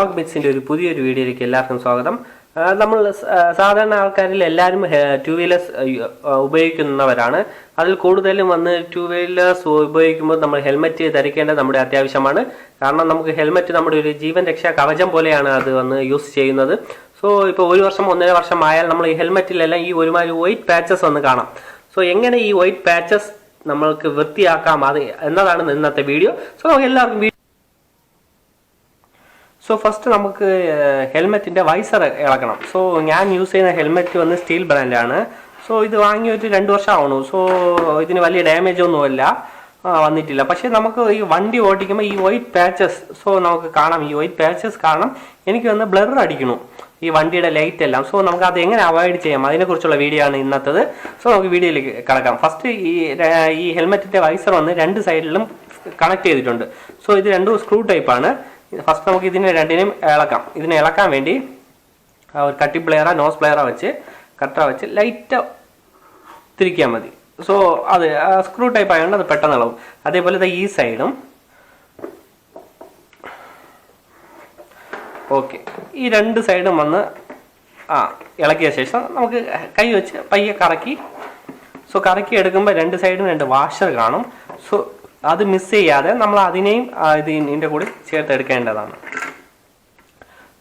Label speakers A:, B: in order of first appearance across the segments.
A: Vlog ബിറ്റ്സിന്റെ ഒരു പുതിയൊരു വീഡിയോയിലേക്ക് എല്ലാവർക്കും സ്വാഗതം. നമ്മൾ സാധാരണ ആൾക്കാരിൽ എല്ലാവരും ടു വീലേഴ്സ് ഉപയോഗിക്കുന്നവരാണ്. അതിൽ കൂടുതലും വന്ന് ടു വീലേഴ്സ് ഉപയോഗിക്കുമ്പോൾ നമ്മൾ ഹെൽമെറ്റ് ധരിക്കേണ്ടത് നമ്മുടെ അത്യാവശ്യമാണ്. കാരണം നമുക്ക് ഹെൽമെറ്റ് നമ്മുടെ ഒരു ജീവൻ രക്ഷാ കവചം പോലെയാണ് അത് വന്ന് യൂസ് ചെയ്യുന്നത്. സോ ഇപ്പോൾ ഒരു വർഷം ഒന്നര വർഷം ആയാൽ നമ്മൾ ഈ ഹെൽമെറ്റിലെല്ലാം ഈ ഒരുമാതിരി വൈറ്റ് പാച്ചസ് വന്ന് കാണാം. സോ എങ്ങനെ ഈ വൈറ്റ് പാച്ചസ് നമ്മൾക്ക് വൃത്തിയാക്കാം? അത് എന്നതാണ് ഇന്നത്തെ വീഡിയോ. സോ എല്ലാവർക്കും സോ ഫസ്റ്റ് നമുക്ക് ഹെൽമെറ്റിന്റെ വൈസർ ഇളക്കണം. സോ ഞാൻ യൂസ് ചെയ്യുന്ന ഹെൽമെറ്റ് വന്ന് സ്റ്റീൽ ബ്രാൻഡാണ് സോ ഇത് വാങ്ങി ഒരു രണ്ട് വർഷം ആവണു സോ ഇതിന് വലിയ ഡാമേജ് ഒന്നുമില്ല. വന്നിട്ടില്ല. പക്ഷേ നമുക്ക് ഈ വണ്ടി ഓടിക്കുമ്പോൾ ഈ വൈറ്റ് പാച്ചസ് സോ നമുക്ക് കാണാം. ഈ വൈറ്റ് പാച്ചസ് കാരണം എനിക്ക് വന്ന് ബ്ലർ അടിക്കണു ഈ വണ്ടിയുടെ ലൈറ്റ് എല്ലാം. സോ നമുക്ക് അത് എങ്ങനെ അവോയ്ഡ് ചെയ്യാം? അതിനെക്കുറിച്ചുള്ള വീഡിയോ ആണ് ഇന്നത്തത്. സോ നമുക്ക് വീഡിയോയിലേക്ക് കിടക്കാം. ഫസ്റ്റ് ഈ ഈ ഹെൽമെറ്റിന്റെ വൈസർ വന്ന് രണ്ട് സൈഡിലും കണക്ട് ചെയ്തിട്ടുണ്ട്. സോ ഇത് രണ്ടും സ്ക്രൂ ടൈപ്പാണ് ഫസ്റ്റ് നമുക്ക് ഇതിനെ രണ്ടിനെയും ഇളക്കാം. ഇതിനെ ഇളക്കാൻ വേണ്ടി ഒരു കട്ടി പ്ലെയറാ നോസ് പ്ലെയറാ വെച്ച് കട്ടറ വെച്ച് ലൈറ്റ് തിരിക്കാൻ മതി. സോ അത് സ്ക്രൂ ടൈപ്പ് ആയതുകൊണ്ട് അത് പെട്ടെന്ന് ഇളവും. അതേപോലെ ഈ സൈഡും ഓക്കെ ഈ രണ്ട് സൈഡും വന്ന് ആ ഇളക്കിയ ശേഷം നമുക്ക് കൈ വെച്ച് പയ്യെ കറക്കി. സോ കറക്കി എടുക്കുമ്പോൾ രണ്ട് സൈഡും രണ്ട് വാഷർ കാണും. സോ അത് മിസ് ചെയ്യാതെ നമ്മൾ അതിനെയും ഇതിന്റെ കൂടി ചേർത്ത് എടുക്കേണ്ടതാണ്.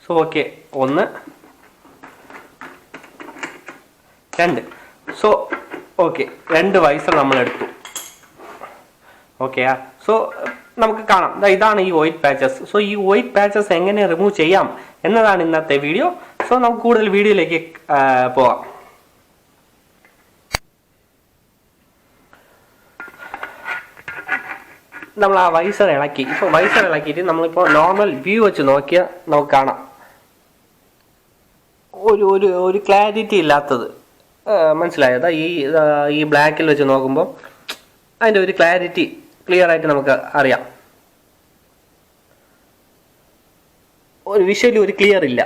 A: സോ ഓക്കെ ഒന്ന്. രണ്ട്. സോ ഓക്കെ രണ്ട് വയസ്സ് നമ്മൾ എടുത്തു. ഓക്കെയാ സോ നമുക്ക് കാണാം. ഇതാണ് ഈ വൈറ്റ് പാച്ചസ് സോ ഈ വൈറ്റ് പാച്ചസ് എങ്ങനെ റിമൂവ് ചെയ്യാം എന്നതാണ് ഇന്നത്തെ വീഡിയോ സോ നമുക്ക് കൂടുതൽ വീഡിയോയിലേക്ക് ആ, നമ്മൾ ആ വൈസർ ഇളക്കി. ഇപ്പോൾ വൈസർ ഇളക്കിയിട്ട് നമ്മളിപ്പോൾ നോർമൽ വ്യൂ വെച്ച് നോക്കിയാൽ നമുക്ക് കാണാം. ഒരു ഒരു ഒരു ക്ലാരിറ്റി ഇല്ലാത്തത്. മനസ്സിലായത് ഈ ഈ ബ്ലാക്കിൽ വെച്ച് നോക്കുമ്പോൾ അതിന്റെ ഒരു ക്ലാരിറ്റി ക്ലിയർ ആയിട്ട് നമുക്ക് അറിയാം. ഒരു വിഷ്വലി ഒരു ക്ലിയർ ഇല്ല.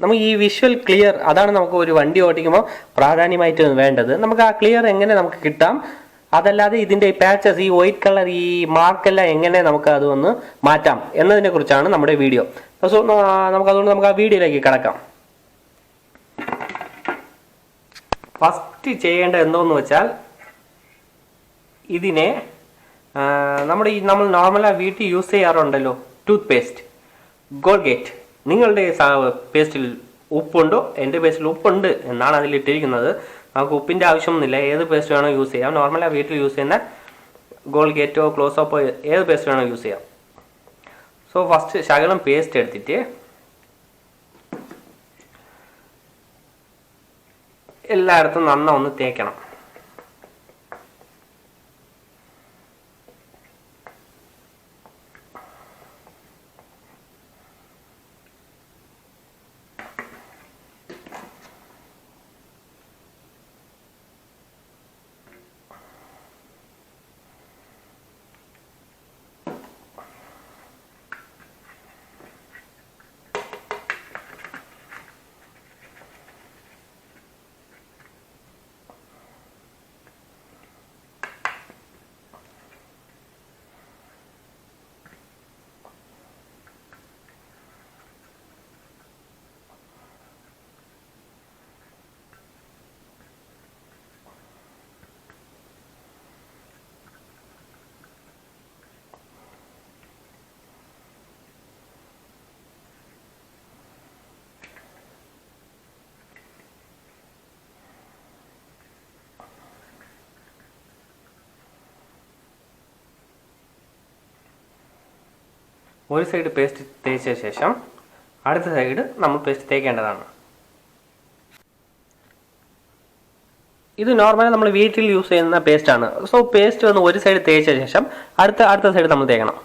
A: നമുക്ക് ഈ വിഷ്വൽ ക്ലിയർ അതാണ് നമുക്ക് ഒരു വണ്ടി ഓടിക്കുമ്പോൾ പ്രാധാന്യമായിട്ട് വേണ്ടത്. നമുക്ക് ആ ക്ലിയർ എങ്ങനെ നമുക്ക് കിട്ടാം? അതല്ലാതെ ഇതിന്റെ പാച്ചസ് ഈ വൈറ്റ് കളർ ഈ മാർക്കെല്ലാം എങ്ങനെ നമുക്ക് അത് ഒന്ന് മാറ്റാം എന്നതിനെ കുറിച്ചാണ് നമ്മുടെ വീഡിയോ സോ നമുക്ക് അതുകൊണ്ട് നമുക്ക് ആ വീഡിയോയിലേക്ക് കിടക്കാം. ഫസ്റ്റ് ചെയ്യേണ്ട എന്തോന്ന് വെച്ചാൽ ഇതിനെ നമ്മുടെ ഈ നമ്മൾ നോർമലായി വീട്ടിൽ യൂസ് ചെയ്യാറുണ്ടല്ലോ ടൂത്ത് പേസ്റ്റ് ഗോൾഗേറ്റ് നിങ്ങളുടെ പേസ്റ്റിൽ ഉപ്പുണ്ടോ? എന്റെ പേസ്റ്റിൽ ഉപ്പുണ്ട് എന്നാണ് അതിൽ ഇട്ടിരിക്കുന്നത്. നമുക്ക് ഉപ്പിന്റെ ആവശ്യമൊന്നുമില്ല. ഏത് പേസ്റ്റ് വേണോ യൂസ് ചെയ്യാം. നോർമലായി വീട്ടിൽ യൂസ് ചെയ്യുന്ന ഗോൾ ഗോൾഗേറ്റോ ക്ലോസോപ്പോ ഏത് പേസ്റ്റ് വേണോ യൂസ് ചെയ്യാം. സോ ഫസ്റ്റ് ശകലം പേസ്റ്റ് എടുത്തിട്ട് എല്ലായിടത്തും നന്ന ഒന്ന് തേക്കണം. ഒരു സൈഡ് പേസ്റ്റ് തേച്ച ശേഷം അടുത്ത സൈഡ് നമ്മൾ പേസ്റ്റ് തേക്കേണ്ടതാണ്. ഇത് നോർമലി നമ്മൾ വീട്ടിൽ യൂസ് ചെയ്യുന്ന പേസ്റ്റാണ് സോ പേസ്റ്റ് വന്ന് ഒരു സൈഡ് തേച്ച ശേഷം അടുത്ത അടുത്ത സൈഡ് നമ്മൾ തേക്കണം.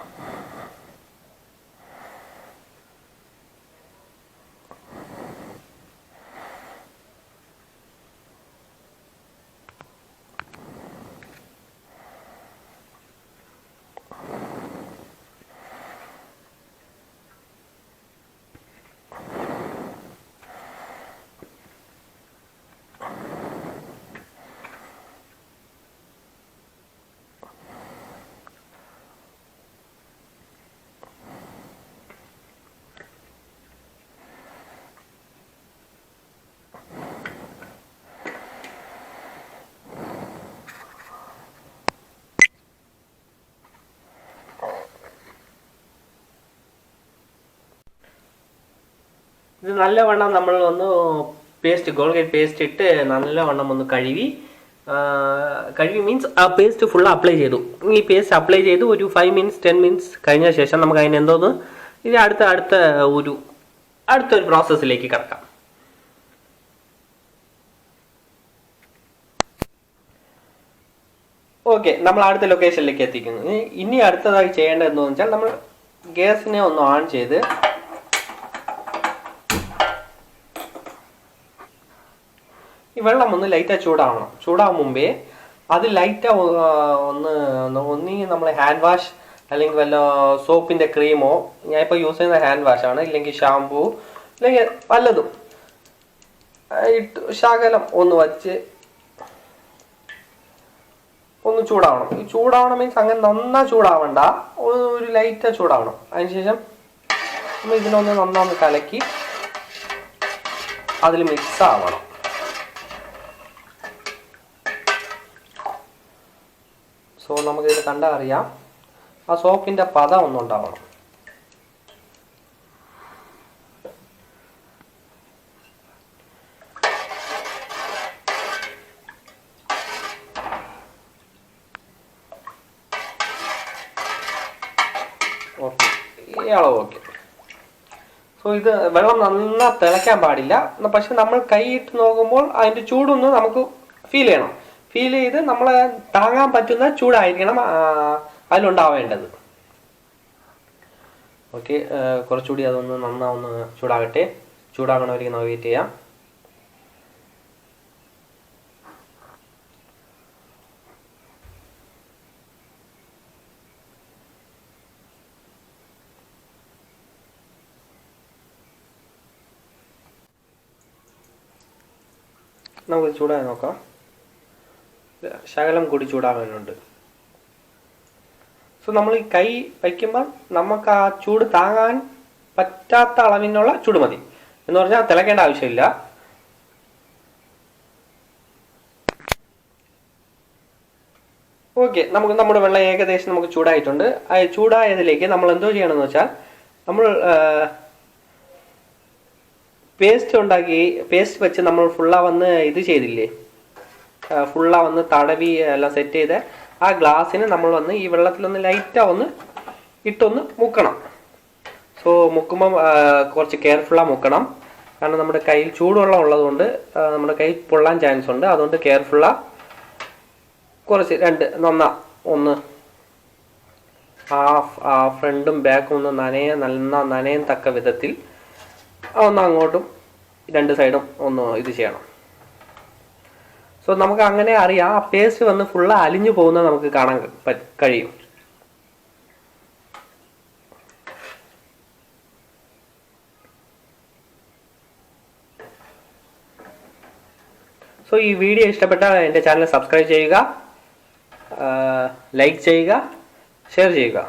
A: Thank you. ഇത് നല്ലവണ്ണം നമ്മൾ ഒന്ന് പേസ്റ്റ് ഗോൾഗേറ്റ് പേസ്റ്റ് ഇട്ട് നല്ലവണ്ണം ഒന്ന് കഴുകി കഴുകി മീൻസ് ആ പേസ്റ്റ് ഫുൾ അപ്ലൈ ചെയ്തു. ഈ പേസ്റ്റ് അപ്ലൈ ചെയ്ത് ഒരു ഫൈവ് മിനിറ്റ്സ് ടെൻ മിനിറ്റ്സ് കഴിഞ്ഞ ശേഷം നമുക്ക് അതിന് എന്തോന്ന്? ഇനി അടുത്ത അടുത്ത ഒരു അടുത്തൊരു പ്രോസസ്സിലേക്ക് കിടക്കാം. ഓക്കെ നമ്മൾ അടുത്ത ലൊക്കേഷനിലേക്ക് എത്തിക്കുന്നു. ഇനി- അടുത്തതായി ചെയ്യേണ്ടത് എന്താണെന്ന് വെച്ചാൽ നമ്മൾ ഗ്യാസിനെ ഒന്ന് ഓൺ ചെയ്ത് ഈ വെള്ളം ഒന്ന് ലൈറ്റാ ചൂടാവണം. ചൂടാവും മുമ്പേ അത് ലൈറ്റാ ഒന്ന് ഒന്ന് നമ്മൾ ഹാൻഡ് വാഷ് അല്ലെങ്കിൽ വല്ല സോപ്പിന്റെ ക്രീമോ ഞാൻ ഇപ്പോൾ യൂസ് ചെയ്യുന്ന ഹാൻഡ് വാഷ് ആണ്. ഇല്ലെങ്കിൽ ഷാമ്പൂ അല്ലെങ്കിൽ വല്ലതും. ഇട്ട് ശകലം ഒന്ന് വച്ച് ഒന്ന് ചൂടാവണം. ഈ ചൂടാവണം മീൻസ് അങ്ങനെ നന്നാ ചൂടാവണ്ട. ഒരു ലൈറ്റാ ചൂടാവണം. അതിനുശേഷം നമ്മൾ ഇതിനൊന്ന് നന്നാന്ന് കലക്കി അതിൽ മിക്സ് ആവണം. സോ നമുക്കിതിൽ കണ്ടാൽ അറിയാം. ആ സോപ്പിന്റെ പദം ഒന്നുണ്ടാവണം. സോ ഇത് വെള്ളം നന്നാ തിളയ്ക്കാൻ പാടില്ല. പക്ഷെ നമ്മൾ കൈയിട്ട് നോക്കുമ്പോൾ അതിന്റെ ചൂടൊന്ന് നമുക്ക് ഫീൽ ചെയ്യണം. ഫീൽ ചെയ്ത് നമ്മൾ താങ്ങാൻ പറ്റുന്ന ചൂടായിരിക്കണം അതിലുണ്ടാവേണ്ടത്. ഓക്കെ കുറച്ചുകൂടി അതൊന്ന് നന്നാവുന്ന ചൂടാകട്ടെ. ചൂടാകണവർക്ക് നമുക്ക് വെയിറ്റ് ചെയ്യാം. നമുക്ക് ചൂടായി നോക്കാം. ശകലം കൂടി ചൂടാകാനുണ്ട്. സോ നമ്മൾ ഈ കൈ വയ്ക്കുമ്പോൾ നമുക്ക് ആ ചൂട് താങ്ങാൻ പറ്റാത്ത അളവിനുള്ള ചൂട് മതി. എന്ന് പറഞ്ഞാൽ തിളക്കേണ്ട ആവശ്യമില്ല. ഓക്കെ നമുക്ക് നമ്മുടെ വെള്ളം ഏകദേശം നമുക്ക് ചൂടായിട്ടുണ്ട്. ആ ചൂടായതിലേക്ക് നമ്മൾ എന്തോ ചെയ്യണമെന്ന് വെച്ചാൽ നമ്മൾ പേസ്റ്റ് ഉണ്ടാക്കി പേസ്റ്റ് വെച്ച് നമ്മൾ ഫുള്ളാ വന്ന് ഇത് ചെയ്തില്ലേ? ഫുള്ള വന്ന് തടവി എല്ലാം സെറ്റ് ചെയ്ത് ആ ഗ്ലാസ്സിന് നമ്മൾ വന്ന് ഈ വെള്ളത്തിലൊന്ന് ലൈറ്റാ ഒന്ന് ഇട്ടൊന്ന് മുക്കണം. സോ മുക്കുമ്പം കുറച്ച് കെയർഫുള്ളാ മുക്കണം. കാരണം നമ്മുടെ കയ്യിൽ ചൂടുവെള്ളം ഉള്ളതുകൊണ്ട് നമ്മുടെ കൈ പൊള്ളാൻ ചാൻസ് ഉണ്ട്. അതുകൊണ്ട് കെയർഫുള്ളാ കുറച്ച് രണ്ട് നന്ന ഒന്ന് ഹാഫ് ആ ഫ്രണ്ടും ബാക്കും ഒന്ന് നനയ നന്ന നനയും തക്ക വിധത്തിൽ ഒന്ന് അങ്ങോട്ടും രണ്ട് സൈഡും ഒന്ന് ഇത് ചെയ്യണം. സോ നമുക്ക് അങ്ങനെ അറിയാം. ആ പേസ്റ്റ് വന്ന് ഫുള്ള് അലിഞ്ഞു പോകുന്നത് നമുക്ക് കാണാൻ കഴിയും. സോ ഈ വീഡിയോ ഇഷ്ടപ്പെട്ടാൽ എന്റെ ചാനൽ സബ്സ്ക്രൈബ് ചെയ്യുക ലൈക്ക് ചെയ്യുക ഷെയർ ചെയ്യുക.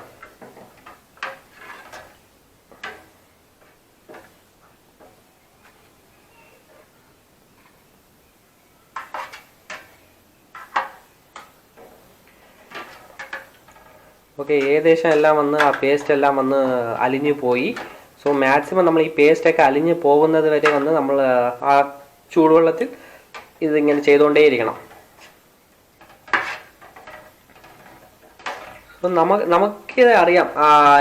A: ഓക്കെ ഏകദേശം എല്ലാം വന്ന് ആ പേസ്റ്റ് എല്ലാം വന്ന് അലിഞ്ഞു പോയി. സോ മാക്സിമം നമ്മൾ ഈ പേസ്റ്റൊക്കെ അലിഞ്ഞു പോകുന്നത് വരെ വന്ന് നമ്മൾ ആ ചൂടുവെള്ളത്തിൽ ഇതിങ്ങനെ ചെയ്തുകൊണ്ടേയിരിക്കണം. അപ്പം നമുക്ക് നമുക്ക് അറിയാം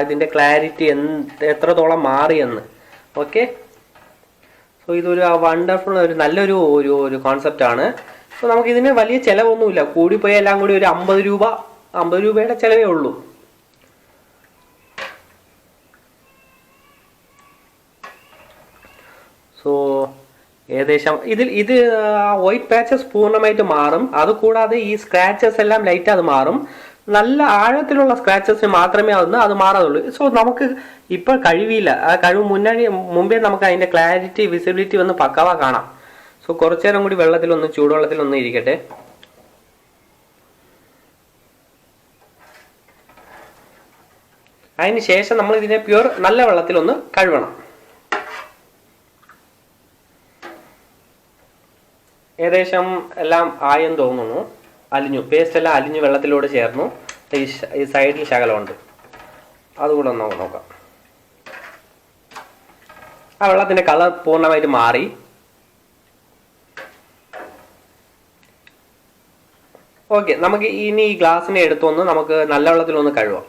A: ഇതിന്റെ ക്ലാരിറ്റി എന്ത് എത്രത്തോളം മാറിയെന്ന്. ഓക്കെ സോ ഇതൊരു വണ്ടർഫുൾ ഒരു നല്ലൊരു ഒരു ഒരു കോൺസെപ്റ്റാണ് സോ നമുക്കിതിന് വലിയ ചിലവൊന്നുമില്ല. കൂടിപ്പോയി എല്ലാം കൂടി ഒരു അമ്പത് രൂപ അമ്പത് രൂപയുടെ ചിലവേ ഉള്ളൂ. ഏകദേശം ഇതിൽ ഇത് വൈറ്റ് പാച്ചസ് പൂർണമായിട്ട് മാറും. അതുകൂടാതെ ഈ സ്ക്രാച്ചസ് എല്ലാം ലൈറ്റ് അത് മാറും. നല്ല ആഴത്തിലുള്ള സ്ക്രാച്ചസിന് മാത്രമേ അതൊന്ന് അത് മാറാതുള്ളൂ. സോ നമുക്ക് ഇപ്പോൾ കഴിവില്ല. ആ കഴിവ് മുന്നണി മുമ്പേ നമുക്ക് അതിന്റെ ക്ലാരിറ്റി വിസിബിലിറ്റി ഒന്ന് പക്കവാ കാണാം. സോ കുറച്ചു നേരം കൂടി വെള്ളത്തിലൊന്ന് ചൂടുവെള്ളത്തിലൊന്ന് ഇരിക്കട്ടെ. അതിന് ശേഷം നമ്മൾ ഇതിനെ പ്യുവർ നല്ല വെള്ളത്തിലൊന്ന് കഴുകണം. ഏകദേശം എല്ലാം ആയെന്ന് തോന്നുന്നു. അലിഞ്ഞു. പേസ്റ്റ് എല്ലാം അലിഞ്ഞു വെള്ളത്തിലൂടെ ചേർന്നു. ഈ സൈഡിൽ ശകലമുണ്ട്. അതുകൂടെ ഒന്ന് നോക്കാം. ആ വെള്ളത്തിന്റെ കളർ പൂർണമായിട്ട് മാറി. ഓക്കെ നമുക്ക് ഇനി ഈ ഗ്ലാസ്സിനെ എടുത്തൊന്ന് നമുക്ക് നല്ല വെള്ളത്തിലൊന്ന് കഴുകാം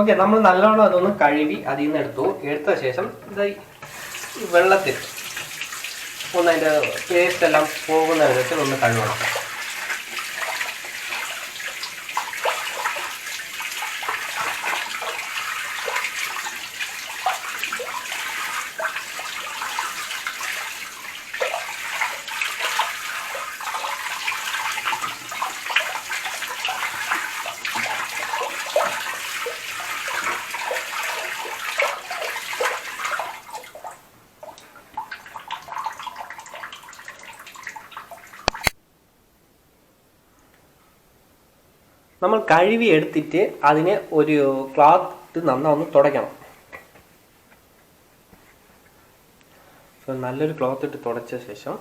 A: ഓക്കെ നമ്മൾ നല്ലോണം അതൊന്ന് കഴുകി അതിൽ നിന്ന് എടുത്തു. എടുത്ത ശേഷം ഇത് വെള്ളത്തിൽ ഒന്ന് അതിന്റെ പേസ്റ്റ് എല്ലാം പോകുന്ന വിധത്തിൽ ഒന്ന് കഴുകണം. നമ്മൾ കഴുകി എടുത്തിട്ട് അതിനെ ഒരു ക്ലാത്ത് നന്നാ ഒന്ന് തുടയ്ക്കണം. സോ നല്ലൊരു ക്ലോത്ത് ഇട്ട് തുടച്ച ശേഷം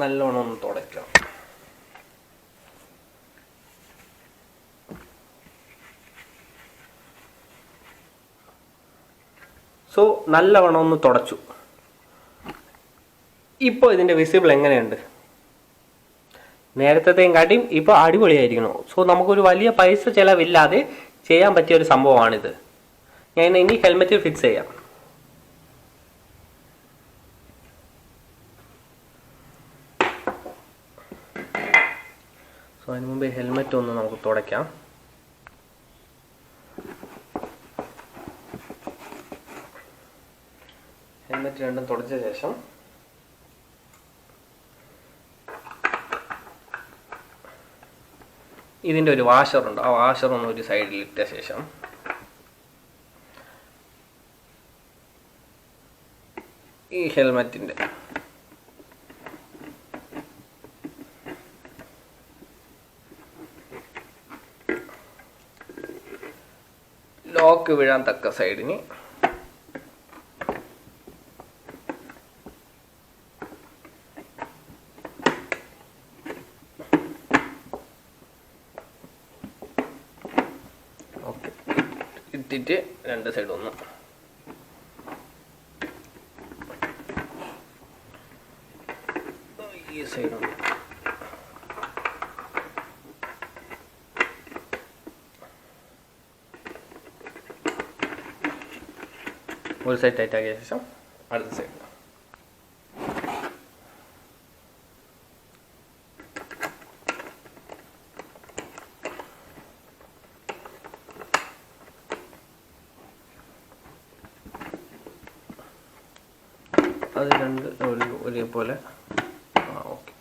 A: നല്ലോണം ഒന്ന് തുടയ്ക്കണം. സോ നല്ലവണ്ണം ഒന്ന് തുടച്ചു. ഇപ്പോൾ ഇതിന്റെ വിസിബിൾ എങ്ങനെയുണ്ട്? നേരത്തെയും കാട്ടിയും ഇപ്പോൾ അടിപൊളിയായിരിക്കണം സോ നമുക്കൊരു വലിയ പൈസ ചിലവില്ലാതെ ചെയ്യാൻ പറ്റിയ ഒരു സംഭവമാണിത്. ഞാൻ ഇനി ഹെൽമെറ്റ് ഫിക്സ് ചെയ്യാം. സോ അതിന് മുമ്പ് ഹെൽമെറ്റ് ഒന്ന് നമുക്ക് തുടയ്ക്കാം ഹെൽമെറ്റ് രണ്ടും തുടച്ച ശേഷം ഇതിന്റെ ഒരു വാഷറുണ്ട് ആ വാഷർ ഒന്ന് ഒരു സൈഡിൽ ഇട്ട ശേഷം ഈ ഹെൽമെറ്റിന്റെ ലോക്ക് വീഴാൻ തക്ക സൈഡിന് ഓക്കെ ഇട്ടിട്ട് രണ്ട് സൈഡ് ഒന്ന് ഈ സൈഡ് ഒന്ന് ഒരു സൈഡ് ടൈറ്റ് ആക്കിയ ശേഷം അടുത്ത സൈഡ് അത് രണ്ട് ഒരു ഒരേപോലെ. ആ ഓക്കെ.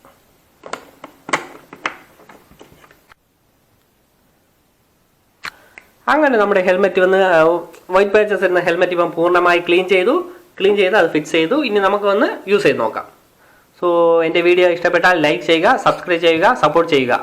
A: അങ്ങനെ നമ്മുടെ ഹെൽമെറ്റ് വന്ന് വൈറ്റ് പാച്ചസ് എന്ന ഹെൽമെറ്റ് ഇപ്പം പൂർണമായി ക്ലീൻ ചെയ്തു. ക്ലീൻ ചെയ്ത് അത് ഫിക്സ് ചെയ്തു. ഇനി നമുക്ക് വന്ന് യൂസ് ചെയ്ത് നോക്കാം. സോ എന്റെ വീഡിയോ ഇഷ്ടപ്പെട്ടാൽ ലൈക്ക് ചെയ്യുക സബ്സ്ക്രൈബ് ചെയ്യുക സപ്പോർട്ട് ചെയ്യുക.